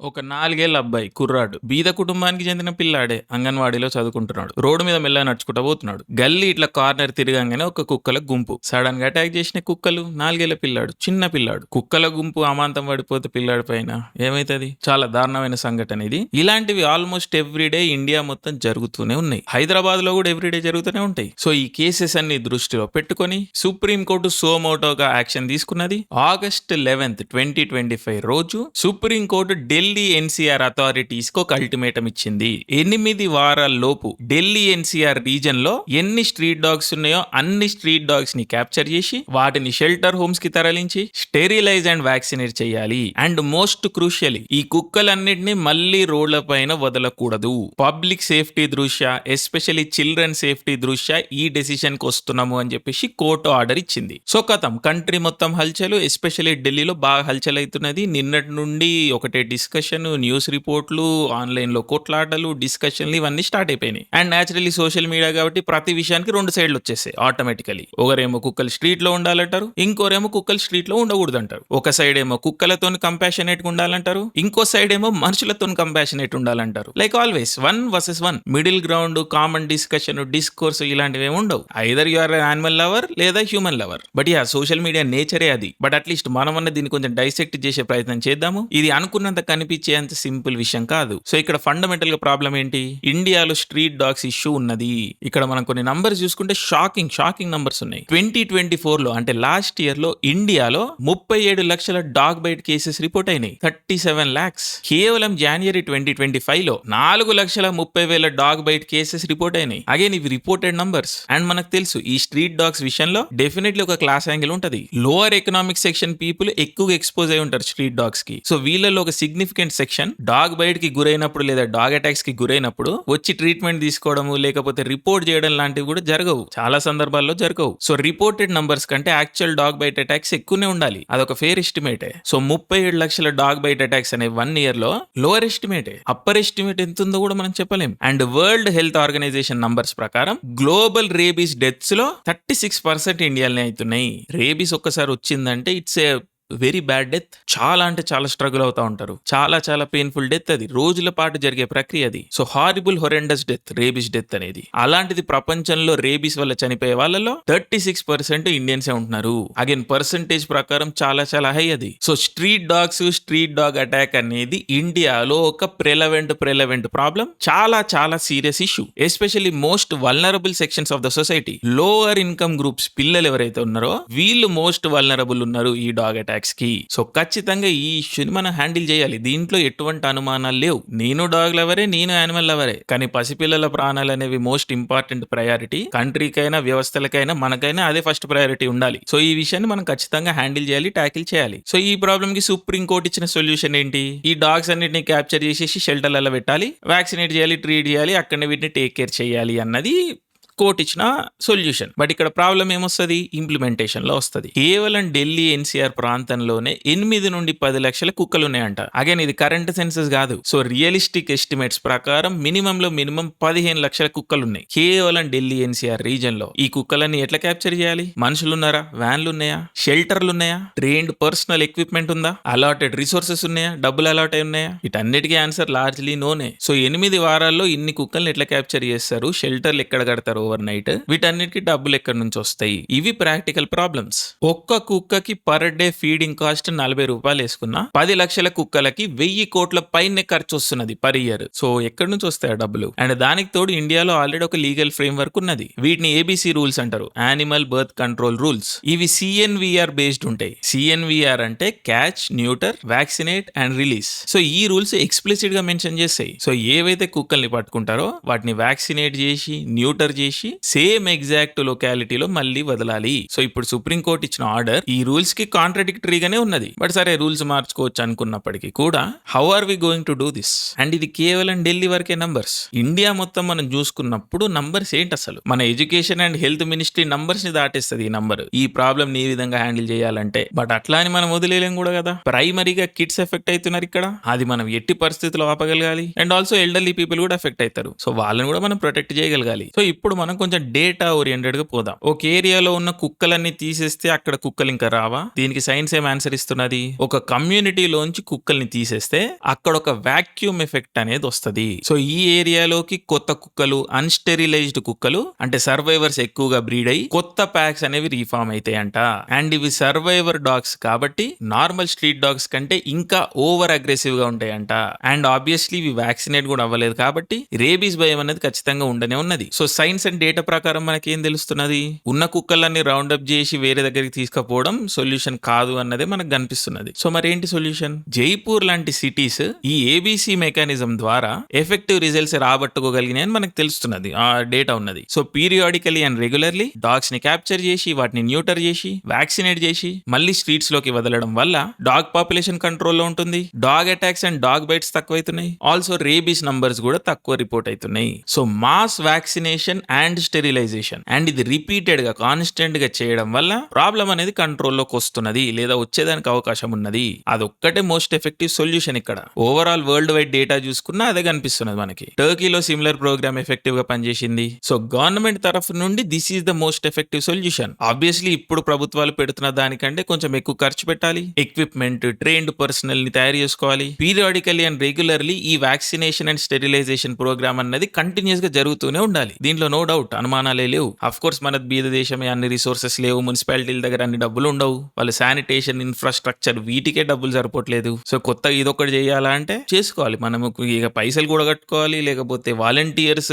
ఒక నాలుగేళ్ళ అబ్బాయి కుర్రాడు. బీద కుటుంబానికి చెందిన పిల్లాడే అంగన్వాడీలో చదువుకుంటున్నాడు. రోడ్డు మీద మెల్ల నడుచుకుంటూ పోతున్నాడు. గల్లీ ఇట్లా కార్నర్ తిరగంగానే ఒక కుక్కల గుంపు. సడన్గా అటాక్ చేసిన కుక్కలు నాలుగేళ్ళ పిల్లాడు చిన్న పిల్లాడు. కుక్కల గుంపు అమాంతం పడిపోతే పిల్లాడి పైన ఏమైతుంది? చాలా దారుణమైన సంఘటన ఇది. ఇలాంటివి ఆల్మోస్ట్ ఎవ్రీడే ఇండియా మొత్తం జరుగుతూనే ఉన్నాయి. హైదరాబాద్లో కూడా ఎవ్రీడే జరుగుతూనే ఉంటాయి. సో ఈ కేసెస్ అన్ని దృష్టిలో పెట్టుకొని సుప్రీం కోర్టు సోమోటోగా యాక్షన్ తీసుకున్నది August eleventh twenty twenty five రోజు supreme court Delhi NCR authorities ఒక అల్టిమేటం ఇచ్చింది. ఎనిమిది వారాల్లోపు ఢిల్లీ ఎన్సీఆర్ రీజన్లో ఎన్ని స్ట్రీట్ డాగ్స్ ఉన్నాయో అన్ని స్ట్రీట్ డాగ్స్ని క్యాప్చర్ చేసి వాటిని షెల్టర్ హోమ్స్కి తరలించి స్టెరిలైజ్ అండ్ వ్యాక్సినేట్ చేయాలి. అండ్ మోస్ట్ క్రూషియలీ ఈ కుక్కలన్నిటిని మళ్ళీ రోడ్ల పైన వదలకూడదు. పబ్లిక్ సేఫ్టీ దృష్ట్యా ఎస్పెషల్లీ చిల్డ్రన్ సేఫ్టీ దృష్ట్యా ఈ డెసిషన్కి వస్తున్నాము అని చెప్పేసి కోర్టు ఆర్డర్ ఇచ్చింది. సో కథం. కంట్రీ మొత్తం హల్చలు ఎస్పెషల్లీ ఢిల్లీలో బాగా హల్చల్ అవుతున్నది నిన్నటి నుండి ఒకటే డిస్కషన్ న్యూస్ రిపోర్ట్లు ఆన్లైన్లో కొట్లాటలు డిస్కషన్లు ఇవన్నీ స్టార్ట్ అయిపోయినాయి. అండ్ న్యాచురలీ సోషల్ మీడియా కాబట్టి ప్రతి విషయానికి రెండు సైడ్లు వచ్చేసాయి ఆటోమేటికలీ ఒకరేమో కుక్కలు స్ట్రీట్లో ఉండాలంటారు ఇంకోరేమో కుక్కలు స్ట్రీట్లో ఉండకూడదు అంటారు ఒక సైడ్ ఏమో కుక్కలతో కంపాషనేట్ ఉండాలంటారు ఇంకో సైడ్ ఏమో మనుషులతో కంపాషనేట్ ఉండాలంటారు. Like always one versus one middle ground common discussion discourse ఇలాంటివి ఉండవు. Either you are animal lover లేదా human lover but yeah social media నేచరే అది. బట్ అట్లీస్ట్ మనం అన్న దీన్ని కొంచెం డైసెక్ట్ చేసే ప్రయత్నం చేద్దాము. ఇది అనుకున్నంత కనిపించేంత సింపుల్ విషయం కాదు. సో ఇక్కడ ఫండమెంటల్గా ప్రాబ్లం ఏంటి? ఇండియాలో స్ట్రీట్ డాగ్స్ ఇష్యూ ఉన్నది. ఇక్కడ మనం కొన్ని నంబర్స్ చూసుకుంటే షాకింగ్ షాకింగ్ నంబర్స్ ఉన్నాయి. ట్వంటీ ట్వంటీ ఫోర్లో అంటే లాస్ట్ ఇయర్లో ఇండియాలో ముప్పై ఏడు లక్షల డాగ్ బైట్ కేసెస్ రిపోర్ట్ అయినాయి. థర్టీ సెవెన్ లాక్స్ కేవలం జనవరి ట్వంటీ ట్వంటీ ఫైవ్లో నాలుగు లక్షల ముప్పై వేల డాగ్ బైట్ కేసెస్ రిపోర్ట్ అయినాయి. అగైన్ ఇవి రిపోర్టెడ్ నంబర్స్ అండ్ మనకు తెలుసు ఈ స్ట్రీట్ డాగ్స్ విషయంలో డెఫినెట్లీ ఒక క్లాస్ యాంగిల్ ఉంటది. లోవర్ ఎకనామిక్ సెక్షన్ పీపుల్ ఎక్కువగా ఎక్స్పోజ్ అయి ఉంటారు స్ట్రీట్ డాగ్స్కి. సో వీళ్ళలో ఒక సిగ్నిఫికెంట్ సెక్షన్ డాగ్ బైట్కి గురైనప్పుడు లేదా డాగ్ అటాక్స్కి గురైనప్పుడు వచ్చి ట్రీట్మెంట్ తీసుకోవడము లేకపోతే రిపోర్ట్ చేయడం లాంటివి కూడా జరగవు. చాలా సందర్భాల్లో జరగవు. సో రిపోర్టెడ్ నంబర్స్ కంటే యాక్చువల్ డాగ్ బైట్ అటాక్స్ ఎక్కువనే ఉండాలి. అదొక ఫేర్ ఎస్టిమేటే సో ముప్పై ఏడు లక్షల డాగ్ బైట్ అటాక్స్ అనే వన్ ఇయర్లో లోవర్ ఎస్టిమేటే అప్పర్ ఎస్టిమేట్ ఎంత ఉందో కూడా మనం చెప్పలేం. And World Health Organization numbers ప్రకారం గ్లోబల్ రేబీస్ డెత్స్లో థర్టీ సిక్స్ పర్సెంట్ ఇండియాలోనే అవుతున్నాయి. రేబీస్ ఒక్కసారి వచ్చిందంటే it's a very bad death. చాలా అంటే చాలా స్ట్రగుల్ అవుతా ఉంటారు. చాలా చాలా పెయిన్ఫుల్ డెత్ అది. రోజుల పాటు జరిగే ప్రక్రియ అది. So horrible horrendous death rabies death అనేది. అలాంటిది ప్రపంచంలో రేబీస్ వల్ల చనిపోయే వాళ్ళలో థర్టీ సిక్స్ పర్సెంట్ ఇండియన్సే ఉంటున్నారు. అగైన్ పర్సంటేజ్ ప్రకారం చాలా చాలా హై అది. So street dogs street dog attack అనేది ఇండియాలో ఒక ప్రెలవెంట్ ప్రెలవెంట్ ప్రాబ్లం చాలా చాలా serious issue. Especially most vulnerable sections of the society. Lower income groups పిల్లలు ఎవరైతే ఉన్నారో వీళ్ళు మోస్ట్ వల్నరబుల్ ఉన్నారు ఈ డాగ్ అటాక్ కి సో ఖచ్చితంగా ఈ ఇష్యూని మనం హ్యాండిల్ చేయాలి. దీంట్లో ఎటువంటి అనుమానాలు లేవు. నేను డాగ్ లవరే నేను యానిమల్ లవరే. కానీ పసిపిల్లల ప్రాణాలు అనేవి మోస్ట్ ఇంపార్టెంట్ ప్రయారిటీ. కంట్రీకైనా వ్యవస్థలకైనా మనకైనా అదే ఫస్ట్ ప్రయారిటీ ఉండాలి. సో ఈ విషయాన్ని మనం ఖచ్చితంగా హ్యాండిల్ చేయాలి ట్యాకిల్ చేయాలి. సో ఈ ప్రాబ్లమ్కి సుప్రీం కోర్టు ఇచ్చిన సొల్యూషన్ ఏంటి? ఈ డాగ్స్ అన్నిటిని క్యాప్చర్ చేసేసి షెల్టర్లలో పెట్టాలి. వ్యాక్సినేట్ చేయాలి ట్రీట్ చేయాలి అక్కడ వీటిని టేక్ కేర్ చేయాలి అన్నది కోర్ట్ ఇచ్చిన సొల్యూషన్. బట్ ఇక్కడ ప్రాబ్లం ఏమొస్తుంది? ఇంప్లిమెంటేషన్లో వస్తుంది. కేవలం ఢిల్లీ ఎన్సీఆర్ ప్రాంతంలోనే ఎనిమిది నుండి పది లక్షల కుక్కలు ఉన్నాయంట అగైన్ ఇది కరెంట్ సెన్సెస్ కాదు. సో రియలిస్టిక్ ఎస్టిమేట్స్ ప్రకారం మినిమం లో మినిమం పదిహేను లక్షల కుక్కలు ఉన్నాయి కేవలం ఢిల్లీ ఎన్సీఆర్ రీజన్లో ఈ కుక్కలన్నీ ఎట్లా క్యాప్చర్ చేయాలి? మనుషులున్నారా? వ్యాన్లు ఉన్నాయా షెల్టర్లు ఉన్నాయా ట్రైన్డ్ పర్సనల్ ఎక్విప్మెంట్ ఉందా? అలాటెడ్ రిసోర్సెస్ ఉన్నాయా? డబ్బులు అలాట్ అయి ఉన్నాయా? వీటన్నిటికీ ఆన్సర్ లార్జ్లీ నోనే సో ఎనిమిది వారాల్లో ఇన్ని కుక్కల్ని ఎట్లా క్యాప్చర్ చేస్తారు? షెల్టర్లు ఎక్కడ కడతారు? ఓవర్ నైట్ వీటన్నిటికీ డబ్బులు ఎక్కడి నుంచి వస్తాయి? ఇవి ప్రాక్టికల్ ప్రాబ్లమ్స్. ఒక్క కుక్కకి పర్ డే ఫీడింగ్ కాస్ట్ నలభై రూపాయలు వేసుకున్నా పది లక్షల కుక్కలకి వెయ్యి కోట్ల పైనే ఖర్చు వస్తున్నది పర్ ఇయర్. సో ఎక్కడి నుంచి వస్తాయి ఆ డబ్బులు? అండ్ దానికి తోడు ఇండియాలో ఆల్రెడీ ఒక లీగల్ ఫ్రేమ్ వర్క్ ఉన్నది. వీటిని ఏబిసి రూల్స్ అంటారు. యానిమల్ బర్త్ కంట్రోల్ రూల్స్ ఇవి సిఎన్విఆర్ బేస్డ్ ఉంటాయి. సిఎన్విఆర్ అంటే catch neuter vaccinate and release so ఈ రూల్స్ ఎక్స్ప్లిసిట్గా మెన్షన్ చేస్తాయి. సో ఏవైతే కుక్కల్ని పట్టుకుంటారో వాటిని వ్యాక్సినేట్ చేసి న్యూటర్ చేసి సేమ్ ఎగ్జాక్ట్ లొకాలిటీలో మళ్ళీ వదలాలి. సో ఇప్పుడు సుప్రీం కోర్ట్ ఇచ్చిన ఆర్డర్ ఈ రూల్స్కి కాంట్రడిక్టరీగానే ఉన్నది. బట్ సరే రూల్స్ మార్చుకోవచ్చు అనుకున్నప్పటికీ కూడా how are we going to do this? And ఇది కేవలం ఢిల్లీ వరకే నంబర్స్. ఇండియా మొత్తం మనం చూసుకున్నప్పుడు నంబర్స్ ఏంటి అసలు? మన ఎడ్యుకేషన్ అండ్ హెల్త్ మినిస్ట్రీ నంబర్స్ని దాటేస్తుంది ఈ నంబర్. ఈ ప్రాబ్లం నీ విధంగా హ్యాండిల్ చేయాలంటే. బట్ అట్లా అని మనం వదిలేలేం కూడా కదా? ప్రైమరీగా కిడ్స్ ఎఫెక్ట్ అవుతున్నారు ఇక్కడ. అది మనం ఎట్టి పరిస్థితుల్లో ఆపగలగాలి. అండ్ ఆల్సో ఎల్డర్లీ పీపుల్ కూడా ఎఫెక్ట్ అవుతారు. సో వాళ్ళని కూడా మనం ప్రొటెక్ట్ చేయగలగాలి. సో ఇప్పుడు మనం మనం కొంచెం డేటా ఓరియంటెడ్గా పోదాం. ఒక ఏరియాలో ఉన్న కుక్కలన్నీ తీసేస్తే అక్కడ కుక్కలు ఇంకా రావా? దీనికి సైన్స్ ఏం ఆన్సర్ ఇస్తున్నది? ఒక కమ్యూనిటీలోంచి కుక్కల్ని తీసేస్తే అక్కడ ఒక వాక్యూమ్ ఎఫెక్ట్ అనేది వస్తది. సో ఈ ఏరియాలోకి కొత్త కుక్కలు అన్స్టెరిలైజ్డ్ కుక్కలు అంటే సర్వైవర్స్ ఎక్కువగా బ్రీడ్ అయ్యి కొత్త ప్యాక్స్ అనేవి రీఫార్మ్ అవుతాయంట అండ్ ఇవి సర్వైవర్ డాగ్స్ కాబట్టి నార్మల్ స్ట్రీట్ డాగ్స్ కంటే ఇంకా ఓవర్ అగ్రెసివ్గా ఉంటాయంట. అండ్ ఆబ్వియస్లీ ఇవి వ్యాక్సినేట్ కూడా అవ్వలేదు కాబట్టి రేబీస్ భయం అనేది ఖచ్చితంగా ఉండనే ఉన్నది. సో సైన్స్ అండ్ డేటా ప్రకారం మనకి ఏం తెలుస్తున్నది? ఉన్న కుక్కలన్నీ రౌండ్ అప్ చేసి వేరే దగ్గరికి తీసుకుపోవడం సొల్యూషన్ కాదు అన్నదే మనకు కనిపిస్తున్నది. సో మరేంటి సొల్యూషన్? జైపూర్ లాంటి సిటీస్ ఈ ఏబీసీ మెకానిజం ద్వారా ఎఫెక్టివ్ రిజల్ట్స్ రాబట్టుకోగలిగినాయని మనకు తెలుస్తున్నది. ఆ డేటా ఉన్నది. సో పీరియాడికలీ అండ్ రెగ్యులర్లీ డాగ్స్ని క్యాప్చర్ చేసి వాటిని న్యూటర్ చేసి వ్యాక్సినేట్ చేసి మళ్ళీ స్ట్రీట్స్లోకి వదలడం వల్ల డాగ్ పాపులేషన్ కంట్రోల్లో ఉంటుంది. Dog attacks and dog bites తక్కువైతున్నాయి. Also rabies numbers కూడా తక్కువ రిపోర్ట్ అవుతున్నాయి so mass vaccination and sterilisation and ఇది రిపీటెడ్గా కాన్స్టెంట్గా చేయడం వల్ల ప్రాబ్లం అనేది కంట్రోల్లోకి వస్తున్నది లేదా వచ్చేదానికి అవకాశం ఉన్నది. అదొక్కటే మోస్ట్ ఎఫెక్టివ్ సొల్యూషన్ ఇక్కడ. ఓవరాల్ వరల్డ్ వైడ్ డేటా చూసుకున్నా అదే కనిపిస్తున్నది మనకి. టర్కీలో సిమిలర్ ప్రోగ్రామ్ ఎఫెక్టివ్గా పనిచేసింది. సో గవర్నమెంట్ తరఫు నుండి this is the most effective solution obviously ఇప్పుడు ప్రభుత్వాలు పెడుతున్న దానికంటే కొంచెం ఎక్కువ ఖర్చు పెట్టాలి. ఎక్విప్మెంట్ ట్రైన్డ్ పర్సనల్ని తయారు చేసుకోవాలి. పీరియాడికలీ అండ్ రెగ్యులర్లీ ఈ వ్యాక్సినేషన్ అండ్ స్టెరిలైజేషన్ ప్రోగ్రామ్ అన్నది కంటిన్యూస్గా జరుగుతూనే ఉండాలి. దీంట్లో నో డౌట్ అనుమానాలే లేవు. అఫ్ కోర్స్ మన బీద దేశమే అన్ని రిసోర్సెస్ లేవు మున్సిపాలిటీల దగ్గర అన్ని డబ్బులు ఉండవు. వాళ్ళ శానిటేషన్ ఇన్ఫ్రాస్ట్రక్చర్ వీటికే డబ్బులు సరిపోవట్లేదు. సో కొత్తగా ఇదొకటి చేయాలా అంటే చేసుకోవాలి. మనము ఇక పైసలు కూడా కట్టుకోవాలి లేకపోతే వాలంటీర్స్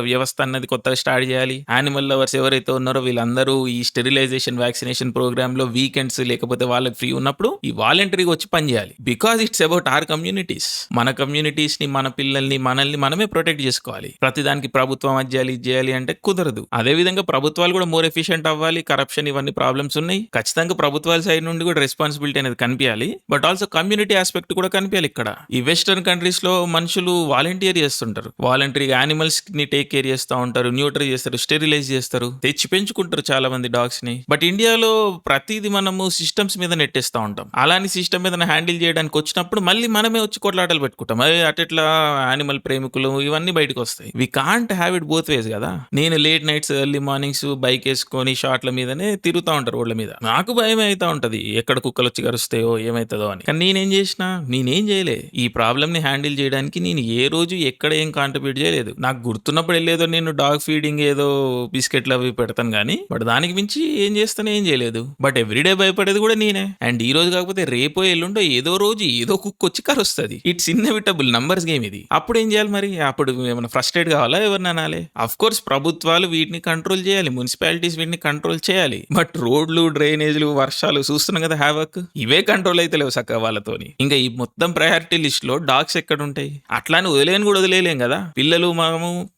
వ్యవస్థ అన్నది కొత్తగా స్టార్ట్ చేయాలి. యానిమల్ లవర్స్ ఎవరైతే ఉన్నారో వీళ్ళందరూ ఈ స్టెరిలైజేషన్ వ్యాక్సినేషన్ ప్రోగ్రామ్లో వీకెండ్స్ లేకపోతే వాళ్ళకి ఫ్రీ ఉన్నప్పుడు ఈ వాలంటరీగా వచ్చి పనిచేయాలి because it's about our communities మన కమ్యూనిటీస్ని మన పిల్లల్ని మనల్ని మనమే ప్రొటెక్ట్ చేసుకోవాలి. ప్రతిదానికి ప్రభుత్వం అది చేయాలి ఇది చేయాలి అంటే కుదరదు. అదే విధంగా ప్రభుత్వాలు కూడా మోర్ ఎఫిషియెంట్ అవ్వాలి కరప్షన్ ఇవన్నీ ప్రాబ్లమ్స్ ఉన్నాయి. ఖచ్చితంగా ప్రభుత్వాల సైడ్ నుండి కూడా రెస్పాన్సిబిలిటీ అనేది కనిపించాలి. బట్ ఆల్సో కమ్యూనిటీ ఆస్పెక్ట్ కూడా కనిపించాలి ఇక్కడ. ఈ వెస్టర్న్ కంట్రీస్లో మనుషులు వాలంటీర్ చేస్తుంటారు. వాలంటరీగా యానిమల్స్ని టేక్ కేర్ చేస్తూ ఉంటారు న్యూట్రీ చేస్తారు స్టెరిలైజ్ చేస్తారు. తెచ్చి పెంచుకుంటారు చాలా మంది డాగ్స్ని. బట్ ఇండియాలో ప్రతిదీ మనము సిస్టమ్స్ మీద నెట్టేస్తా ఉంటాం. అలాని సిస్టమ్ మీద హ్యాండిల్ చేయడానికి వచ్చినప్పుడు మళ్ళీ మనమే వచ్చి కొట్లాటలు పెట్టుకుంటాం. అదే అట్లా యానిమల్ ప్రేమికులు ఇవన్నీ బయటకు వస్తాయి. We can't have it both ways కదా. నేను late nights early mornings bike వేసుకొని షాట్ల మీదనే తిరుగుతా ఉంటారు రోడ్ల మీద. నాకు భయం అవుతా ఉంటది ఎక్కడ కుక్కలు వచ్చి కరుస్తాయో ఏమైతుందో అని. కానీ నేనేం చేసినా నేనేం చేయలే. ఈ ప్రాబ్లమ్ని హ్యాండిల్ చేయడానికి నేను ఏ రోజు ఎక్కడ ఏం కాంట్రిబ్యూట్ చేయలేదు. నాకు గుర్తున్నప్పుడు వెళ్ళేదో నేను డాగ్ ఫీడింగ్ ఏదో బిస్కెట్లు అవి పెడతాను కానీ బట్ దానికి మించి ఏం చేస్తాను ఏం చేయలేదు. బట్ ఎవ్రీడే భయపడేది కూడా నేనే. అండ్ ఈ రోజు కాకపోతే రేపో ఎల్లుండో ఏదో రోజు ఏదో కుక్క వచ్చి కరుస్తుంది. ఇట్స్ ఇన్ఎవిటబుల్ నంబర్స్ గేమ్ ఇది. అప్పుడు ఏం చేయాలి మరి? అప్పుడు ఏమైనా ఫ్రస్ట్రేట్ కావాలా? ఎవరిని అనాలి అఫ్ కోర్స్ ప్రభుత్వాలు వీటిని కంట్రోల్ చేయాలి. మున్సిపాలిటీస్ వీటిని కంట్రోల్ చేయాలి. బట్ రోడ్లు డ్రైనేజ్లు వర్షాలు చూస్తున్నాం కదా హ్యావక్ ఇవే కంట్రోల్ అయితే లేవు సక్క వాళ్ళతోని. ఇంకా ఈ మొత్తం ప్రయారిటీ లిస్ట్లో డాగ్స్ ఎక్కడ ఉంటాయి? అట్లానే వదిలేని కూడా వదిలేయలేం కదా? పిల్లలు మనము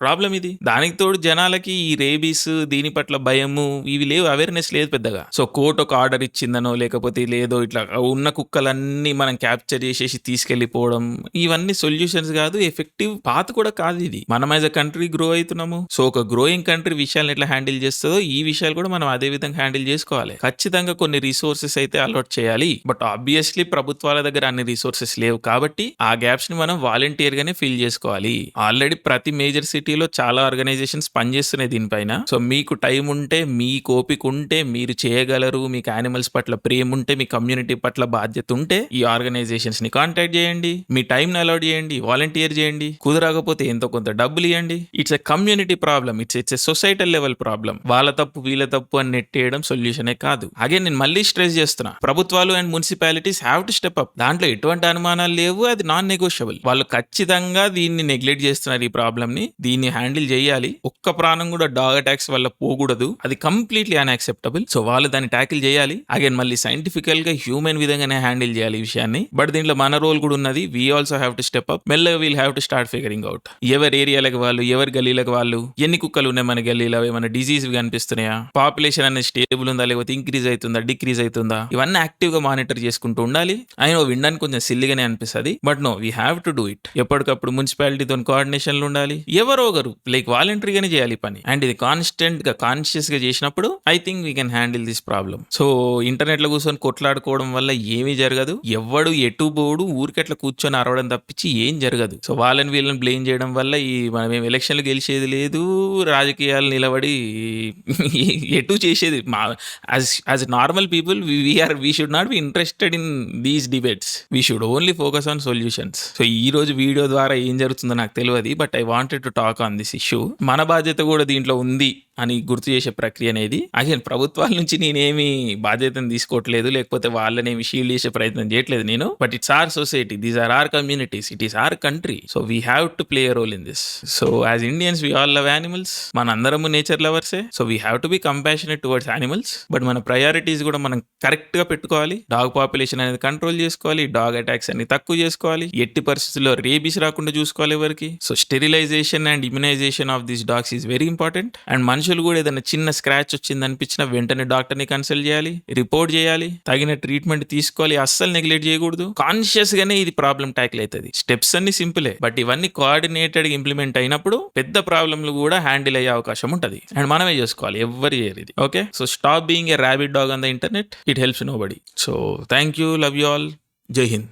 ప్రాబ్లం ఇది. దానికి తోడు జనాలకి ఈ రేబీస్ దీని పట్ల భయము ఇవి లేవు అవేర్నెస్ లేదు పెద్దగా. సో కోర్ట్ ఒక ఆర్డర్ ఇచ్చిందనో లేకపోతే లేదో ఇట్లా ఉన్న కుక్కలన్నీ మనం క్యాప్చర్ చేసేసి తీసుకెళ్ళిపోవడం ఇవన్నీ సొల్యూషన్స్ కాదు ఎఫెక్టివ్ పాత కూడా కాదు ఇది. మనం యాజ్ అ కంట్రీ గ్రో అవుతున్నాము. సో ఒక గ్రోయింగ్ కంట్రీ విషయాలను ఎట్లా హ్యాండిల్ చేస్తుందో ఈ విషయాలు కూడా మనం అదే విధంగా హ్యాండిల్ చేసుకోవాలి. ఖచ్చితంగా కొన్ని రిసోర్సెస్ అయితే అలర్ట్ చేయాలి. బట్ ఆబ్వియస్లీ ప్రభుత్వాల దగ్గర అన్ని రిసోర్సెస్ లేవు కాబట్టి ఆ గ్యాప్స్ని మనం వాలంటీర్ గానే ఫిల్ చేసుకోవాలి. ఆల్రెడీ ప్రతి మేజర్ సిటీలో చాలా ఆర్గనైజేషన్స్ పనిచేస్తున్నాయి దీనిపైన. సో మీకు టైం ఉంటే మీకు ఓపిక ఉంటే మీరు చేయగలరు మీకు యానిమల్స్ పట్ల ప్రేమ ఉంటే మీ కమ్యూనిటీ పట్ల బాధ్యత ఉంటే ఈ ఆర్గనైజేషన్స్ని కాంటాక్ట్ చేయండి. మీ టైం అలౌట్ చేయండి వాలంటీర్ చేయండి. కుదరకపోతే ఎంతో కొంత డబ్బులు ఇవ్వండి. It's a community problem it's it's a societal level problem వాళ్ళ తప్పు వీళ్ళ తప్పు అని నెట్టేయడం సొల్యూషనే కాదు. అగే నేను మళ్ళీ స్ట్రెస్ చేస్తున్నా. ప్రభుత్వాలు and municipalities have to step up దాంట్లో ఎటువంటి అనుమానాలు లేవు అది నాన్ నెగోషియబుల్ వాళ్ళు ఖచ్చితంగా దీన్ని నెగ్లెక్ట్ చేస్తున్నారు ఈ ప్రాబ్లమ్ని దీన్ని హ్యాండిల్ చేయాలి. ఒక్క ప్రాణం కూడా డాగ్ అటాక్స్ వల్ల పోకూడదు. అది కంప్లీట్లీ అన్యాక్సెప్టబుల్. సో వాళ్ళు దాన్ని ట్యాకిల్ చేయాలి. అగైన్ మళ్ళీ సైంటిఫికల్గా హ్యూమన్ విధంగానే హ్యాండిల్ చేయాలి ఈ విషయాన్ని. బట్ దీంట్లో మన రోల్ కూడా ఉన్నది. We also have to step up మెల్లగా we'll have to start figuring out ఎవరి ఏరియాలకు వాళ్ళు ఎవరి గల్లీలకు వాళ్ళు ఎన్ని కుక్కలు ఉన్నాయి మన గల్లీలో? ఏమైనా డిజీజ్ కనిపిస్తున్నాయా? పాపులేషన్ అనేది స్టేబుల్ ఉందా? లేకపోతే ఇంక్రీజ్ అవుతుందా? డిక్రీజ్ అవుతుందా? ఇవన్నీ యాక్టివ్గా మానిటర్ చేసుకుంటూ ఉండాలి. ఆయన వినడానికి కొంచెం సిల్లిగానే అనిపిస్తుంది. But no we have to do it ఎప్పటికప్పుడు మున్సిపాలిటీతో కోఆర్డినేషన్లు ఉండాలి. ఎవరో ఒకరు లైక్ వాలంటరీగానే చేయాలి పని. అండ్ ఇది కాన్స్టెంట్గా కాన్షియస్గా చేసినప్పుడు I think we can handle this problem so ఇంటర్నెట్లో కూర్చొని కొట్లాడుకోవడం వల్ల ఏమీ జరగదు. ఎవడు ఎటు పోడు ఊరికెట్లా కూర్చొని అరవడం తప్పించి ఏం జరగదు. సో వాళ్ళని వీళ్ళని బ్లేమ్ చేయడం వల్ల ఈ మనం ఏం ఎలక్షన్లు గెలిచేది లేదు రాజకీయాలు నిలబడి ఎటు చేసేది. మా as as normal people we are we should not be interested in these debates we should only focus on solutions so ఈ రోజు వీడియో ద్వారా ఏం జరుగుతుందో నాకు తెలియదు but I wanted to talk on this issue మన బాధ్యత కూడా దీంట్లో ఉంది అని గుర్తు చేసే ప్రక్రియ అనేది అగైన్ ప్రభుత్వాల నుంచి నేనేమి బాధ్యతను తీసుకోవట్లేదు లేకపోతే వాళ్ళనేమి షీల్డ్ చేసే ప్రయత్నం చేయట్లేదు నేను but it's our society these are our communities it is our country so we have to play role in this so as Indians we all love animals మన అందరము nature లవర్సే so we have to be compassionate towards animals but మన priorities కూడా మనం కరెక్ట్గా పెట్టుకోవాలి dog population అనేది control చేసుకోవాలి dog attacks అన్ని తక్కువ చేసుకోవాలి ఎట్టి పరిస్థితుల్లో రేబీస్ రాకుండా చూసుకోవాలి ఎవరికి so sterilisation and immunisation of this dogs is very important and మనుషులు కూడా ఏదైనా చిన్న స్క్రాచ్ వచ్చింది అనిపించిన వెంటనే డాక్టర్ని కన్సల్ట్ చేయాలి రిపోర్ట్ చేయాలి తగిన ట్రీట్మెంట్ తీసుకోవాలి అస్సలు నెగ్లెక్ట్ చేయకూడదు. కాన్షియస్ గానే ఇది ప్రాబ్లం ట్యాకిల్ అవుతుంది. స్టెప్స్ అన్ని సింపులే బట్ ఇవన్నీ కోఆర్డినేటెడ్ ఇంప్లిమెంట్ అయినప్పుడు పెద్ద ప్రాబ్లంలు కూడా హ్యాండిల్ అయ్యే అవకాశం ఉంటుంది. అండ్ మనమే చేసుకోవాలి. ఎవరు చేయరు ఇది okay so stop being a rabid dog on the internet it helps nobody so thank you love you all Jai Hind